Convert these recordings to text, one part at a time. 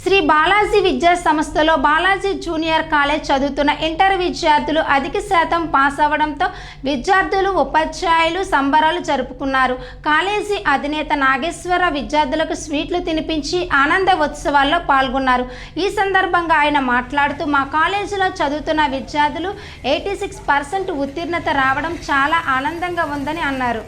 శ్రీ బాలాజీ విద్యా సంస్థలో Balaji junior college చదువుతున్న ఇంటర్ విద్యార్థులు అధిక శాతం పాస్ అవ్వడంతో విద్యార్థులు ఉపాధ్యాయులు సంబరాలు జరుపుకున్నారు. కాలేజీ అధినేత నాగేశ్వర విద్యార్థులకు స్వీట్లు తినిపించి ఆనంద ఉత్సవాల్లో పాల్గొన్నారు. ఈ సందర్భంగా ఆయన మాట్లాడుతూ మా కాలేజీలో చదువుతున్న విద్యార్థులు ఎయిటీ సిక్స్ పర్సెంట్ ఉత్తీర్ణత రావడం చాలా ఆనందంగా ఉందని అన్నారు.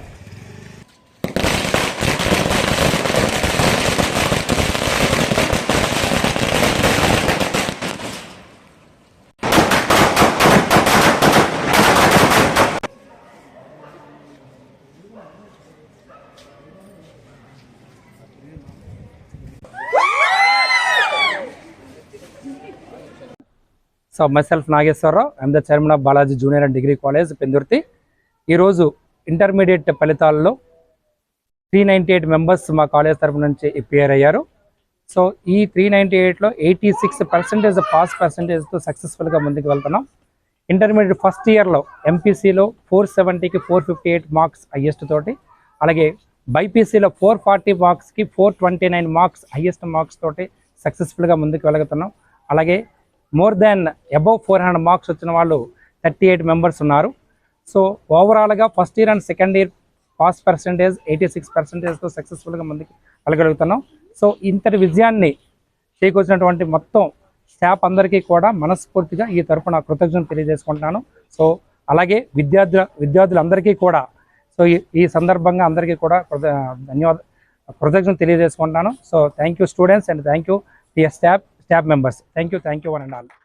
So myself Nageswararao I'm the chairman of Balaji junior and degree college Pendurthi ఈరోజు ఇంటర్మీడియట్ ఫలితాల్లో త్రీ నైంటీ ఎయిట్ మెంబర్స్ మా కాలేజ్ తరపు నుంచి అపియర్ అయ్యారు. సో ఈ త్రీ నైంటీ ఎయిట్లో ఎయిటీ సిక్స్ పర్సెంటేజ్ పాస్ పర్సెంటేజ్తో సక్సెస్ఫుల్గా ముందుకు వెళ్తున్నాం. ఇంటర్మీడియట్ ఫస్ట్ ఇయర్లో ఎంపీసీలో four సెవెంటీకి four fifty eight marks highest తోటి అలాగే బైపీసీలో ఫోర్ ఫార్టీ మార్క్స్కి four twenty nine marks highest marks తోటి సక్సెస్ఫుల్గా ముందుకు వెళ్తున్నాం. అలాగే more than above four hundred marks వచ్చిన వాళ్ళు థర్టీ ఎయిట్ మెంబర్స్ ఉన్నారు. సో ఓవరాల్గా first year and second year pass percentage eighty six పర్సెంటేజ్తో సక్సెస్ఫుల్గా ముందుకు వెళ్ళగలుగుతున్నాం. సో ఇంతటి విజయాన్ని చేకూర్చినటువంటి మొత్తం స్టాఫ్ అందరికీ కూడా మనస్ఫూర్తిగా ఈ తరఫున కృతజ్ఞతలు తెలియజేసుకుంటున్నాను. సో అలాగే విద్యార్థుల విద్యార్థులందరికీ కూడా సో ఈ ఈ సందర్భంగా అందరికీ కూడా ధన్యవాద కృతజ్ఞతలు తెలియజేసుకుంటున్నాను. So thank you students and thank you the staff staff members. Thank you, thank you one and all.